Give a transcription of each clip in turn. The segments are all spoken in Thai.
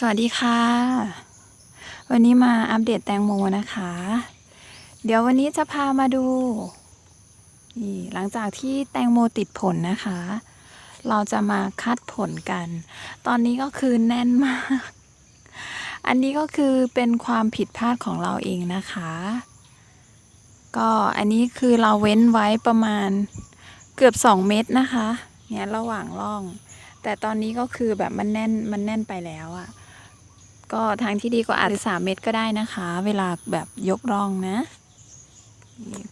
สวัสดีค่ะ วันนี้มาอัปเดตแตงโมนะคะ เดี๋ยววันนี้จะพามาดูนี่หลังจากที่แตงโมติดผลนะคะ เราจะมาคัดผลกัน ตอนนี้ก็คือแน่นมาก อันนี้ก็คือเป็นความผิดพลาดของเราเองนะคะ ก็อันนี้คือเราเว้นไว้ประมาณเกือบ 2 เมตรนะคะ เนี่ยระหว่างร่องแต่ตอนนี้ก็คือแบบมันแน่นมันแน่นไปแล้วอะ ก็ทางที่ดีก็อาจจะสามเม็ดก็ได้นะคะ เวลาแบบยกร่องนะ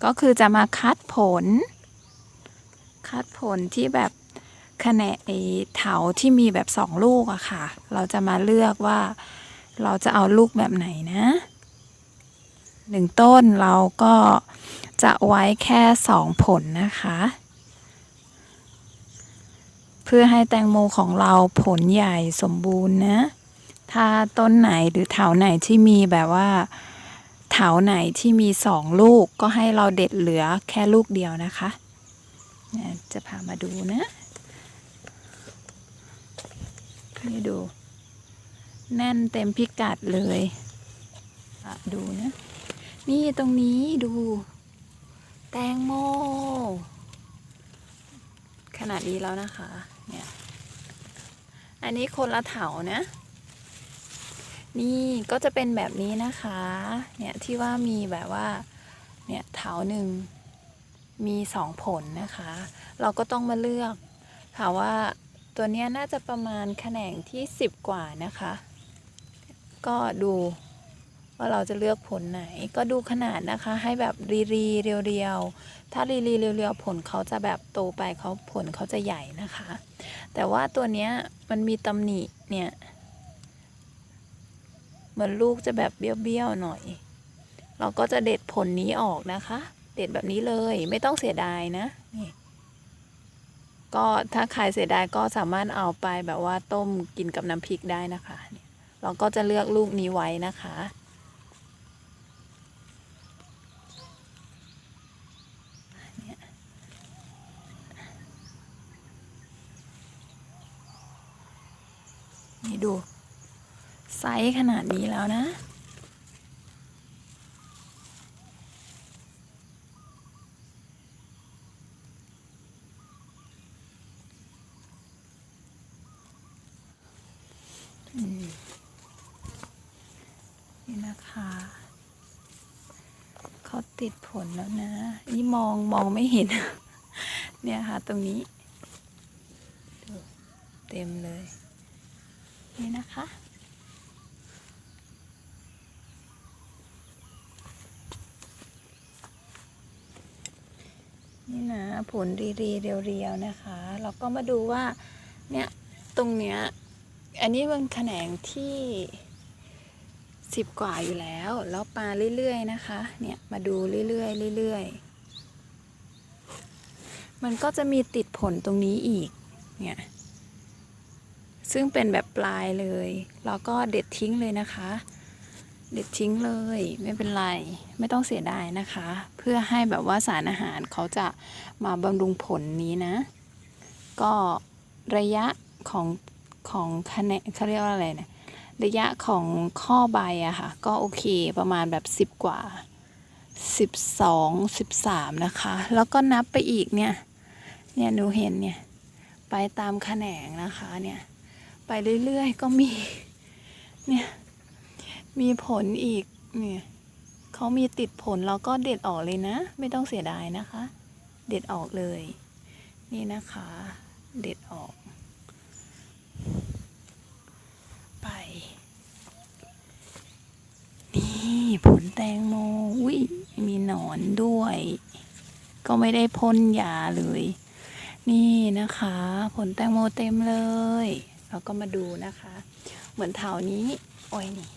ก็คือจะมาคัดผล คัดผลที่แบบคะแนนไอเถาที่มีแบบสองลูกอะค่ะ เราจะมาเลือกว่าเราจะเอาลูกแบบไหนนะหนึ่งต้นเราก็จะไว้แค่สองผลนะคะ เพื่อให้แตงโมของเราผลใหญ่สมบูรณ์นะ ถ้าต้นไหนหรือเถาไหนที่มีแบบว่า เถาไหนที่มีสองลูกก็ให้เราเด็ดเหลือแค่ลูกเดียวนะคะเนี่ยจะพามาดูนะนี่ดู แน่นเต็มพิกัดเลยดูนะ นี่ตรงนี้ดู แตงโม ขนาดนี้แล้วนะคะ เนี่ย อันนี้คนละเถานะ นี่ก็จะเป็นแบบนี้นะคะ เนี่ยที่ว่ามีแบบว่า เนี่ยเถาหนึ่งมีสองผลนะคะ เราก็ต้องมาเลือกถามว่าตัวนี้น่าจะประมาณแขนงที่สิบกว่านะคะ ก็ดูว่าเราจะเลือกผลไหน ก็ดูขนาดนะคะ ให้แบบรีรีเรียวเรียวๆ ถ้ารีรีเรียวๆ ผลเขาจะแบบโตไปเขาผลเขาจะใหญ่นะคะ แต่ว่าตัวนี้มันมีตำหนิเนี่ย เหมือนลูกจะแบบเบี้ยวๆหน่อย เราก็จะเด็ดผลนี้ออกนะคะ เด็ดแบบนี้เลยไม่ต้องเสียดายนะนี่ก็ถ้าใครเสียดายก็สามารถเอาไปแบบว่าต้มกินกับน้ำพริกได้นะคะเราก็จะเลือกลูกนี้ไว้นะคะนี่ดู ไซส์ขนาดนี้แล้วนะ นี่นะคะ เขาติดผลแล้วนะ นี่มองมองไม่เห็น เนี่ยค่ะตรงนี้ เต็มเลย นี่นะคะ นี่นะ ผลรีรีเรียวๆนะคะ เราก็มาดูว่าเนี่ยตรงเนี้ยอันนี้มันแขนงที่สิบกว่าอยู่แล้ว แล้วปลาเรื่อยๆนะคะ เนี่ยมาดูเรื่อยๆเรื่อยๆมันก็จะมีติดผลตรงนี้อีกเนี่ยซึ่งเป็นแบบปลายเลยเราก็เด็ดทิ้งเลยนะคะ เด็ดทิ้งเลย ไม่เป็นไร ไม่ต้องเสียดายนะคะ เพื่อให้แบบว่าสารอาหารเขาจะมาบำรุงผลนี้นะ ก็ระยะของของคะแนนเขาเรียกว่าอะไรเนี่ยระยะของข้อใบอะค่ะ ก็โอเคประมาณแบบสิบ10 กว่าสิบสองสิบสามนะคะ แล้วก็นับไปอีกเนี่ย เนี่ยหนูเห็นเนี่ย ไปตามแขนงนะคะเนี่ย ไปเรื่อยๆ ก็มี เนี่ย มีผลอีกเนี่ยเขามีติดผลเราก็เด็ดออกเลยนะ ไม่ต้องเสียดายนะคะ เด็ดออกเลย นี่นะคะ เด็ดออก ไป นี่ผลแตงโมอุ้ยมีหนอนด้วย ก็ไม่ได้พ่นยาเลย นี่นะคะ ผลแตงโมเต็มเลย เราก็มาดูนะคะ เหมือนเถานี้ โอ้ยนี่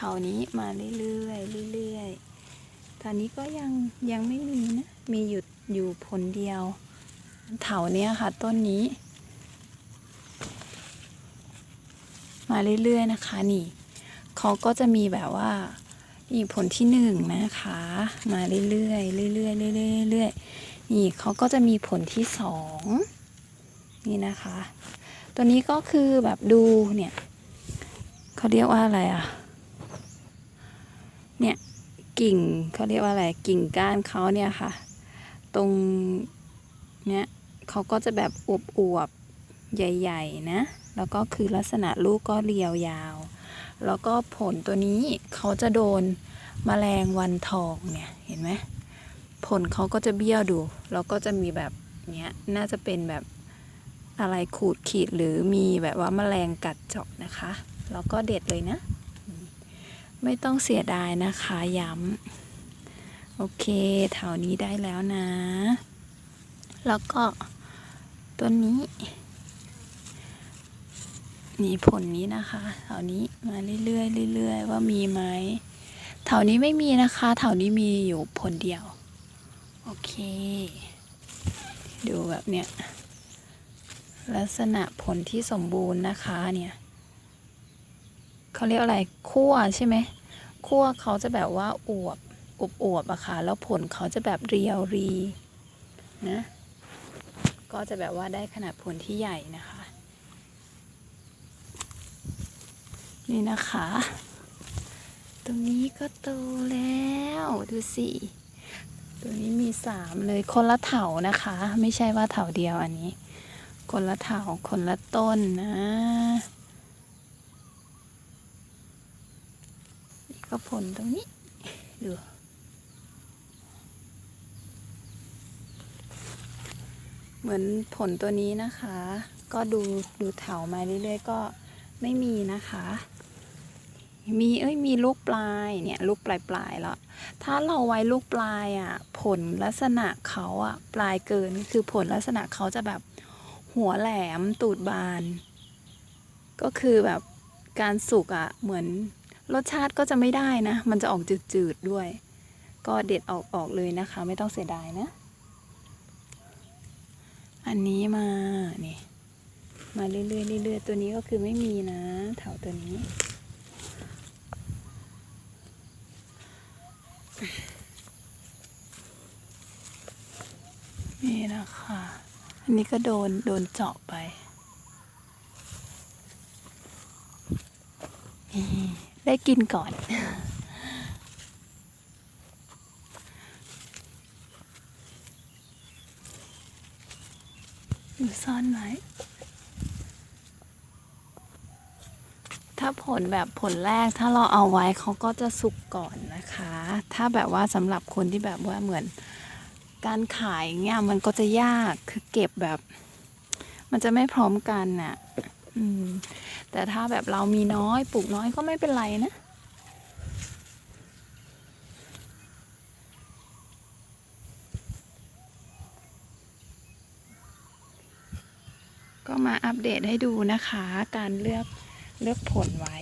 ถานี้มาเรื่อยๆเรื่อยๆ ตอนนี้ก็ยังยังไม่มีนะ มีหยุดอยู่ผลเดียว เถาเนี้ยค่ะ ต้นนี้ มาเรื่อยๆนะคะนี่เขาก็จะมีแบบว่านี่ผลที่หนึ่งนะคะ มาเรื่อยๆเรื่อยๆเรื่อยๆเรื่อยๆนี่เขาก็จะมีผลที่สองนี่นะคะ ตัวนี้ก็คือแบบดูเนี่ยเขาเรียกว่าอะไรอะเนี่ย กิ่งเขาเรียกว่าอะไรกิ่งก้านเขาเนี่ยค่ะ ตรงเนี้ยเขาก็จะแบบอวบๆใหญ่ ๆ นะ แล้วก็คือลักษณะลูกก็เรียวยาว แล้วก็ผลตัวนี้เขาจะโดนแมลงวันทองเนี่ยเห็นไหมผลเขาก็จะเบี้ยวดู แล้วก็จะมีแบบเนี้ยน่าจะเป็นแบบอะไรขูดขีดหรือมีแบบว่าแมลงกัดเจาะนะคะ แล้วก็เด็ดเลยนะ ไม่ต้องเสียดายนะคะย้ำโอเคแถวนี้ได้แล้วนะ แล้วก็ตัวนี้ นี่ผลนี้นะคะแถวนี้มาเรื่อยๆเรื่อยๆว่ามีไหมแถวนี้ไม่มีนะคะแถวนี้มีอยู่ผลเดียว โอเค ดูแบบเนี้ยลักษณะผลที่สมบูรณ์นะคะเนี่ย เขาเรียกอะไรคั่วใช่ไหมคั่วเขาจะแบบว่าอวบอวบอวบอะค่ะแล้วผลเขาจะแบบเรียวรีนะก็จะแบบว่าได้ขนาดผลที่ใหญ่นะคะ นี่นะคะ ตรงนี้ก็โตแล้วดูสิตัวนี้มีสามเลยคนละเถานะคะ ไม่ใช่ว่าเถาเดียวอันนี้ คนละเถาคนละต้นนะ ก็ผลตรงนี้ ดูเหมือนผลตัวนี้นะคะ ก็ดูดูเถามาเรื่อยๆก็ไม่มีนะคะ มีเอ้ยมีลูกปลายเนี่ยลูกปลายปลายๆแล้ว ถ้าเราไว้ลูกปลายอะผลลักษณะเขาอะปลายเกินคือผลลักษณะเขาจะแบบหัวแหลมตูดบาน ก็คือแบบการสุกอะเหมือน รสชาติก็จะไม่ได้นะ มันจะออกจืดๆด้วย ก็เด็ดออกออกเลยนะคะ ไม่ต้องเสียดายนะ อันนี้มานี่มาเรื่อยๆเรื่อยๆตัวนี้ก็คือไม่มีนะแถวตัวนี้ นี่นะคะ อันนี้ก็โดนโดนเจาะไป นี่ ได้กินก่อน อยู่ซ่อนไว้ถ้าผลแบบผลแรกถ้าเราเอาไว้เขาก็จะสุกก่อนนะคะ ถ้าแบบว่าสำหรับคนที่แบบว่าเหมือนการขายเงี้ยมันก็จะยากคือเก็บแบบ มันจะไม่พร้อมกันน่ะ อืม แต่ถ้าแบบเรามีน้อยปลูกน้อยก็ไม่เป็นไรนะก็มาอัปเดตให้ดูนะคะ การเลือกเลือกผลไว้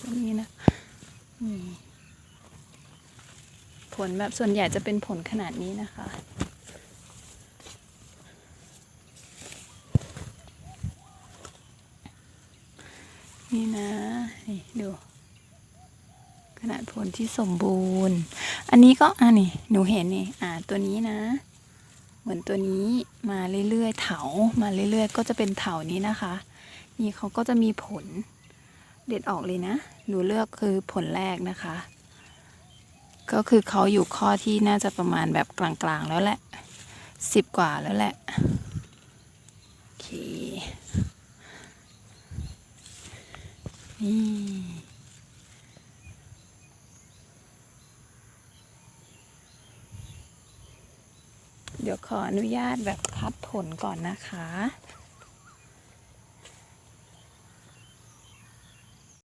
ตรงนี้นะนี่ผ ลแบบส่วนใหญ่จะเป็นผลขนาดนี้นะคะ นี่นะ นี่ดู ขนาดผลที่สมบูรณ์ อันนี้ก็อันนี้หนูเห็นนี่อ่าตัวนี้นะ เหมือนตัวนี้มาเรื่อยๆเถามาเรื่อยๆ ก็จะเป็นเถานี้นะคะ นี่เขาก็จะมีผลเด็ดออกเลยนะ หนูเลือกคือผลแรกนะคะ ก็คือเขาอยู่ข้อที่น่าจะประมาณแบบกลางๆแล้วแหละสิบกว่าแล้วแหละ โอเค นี่เดี๋ยวขออนุญาตแบบคัดผลก่อนนะคะ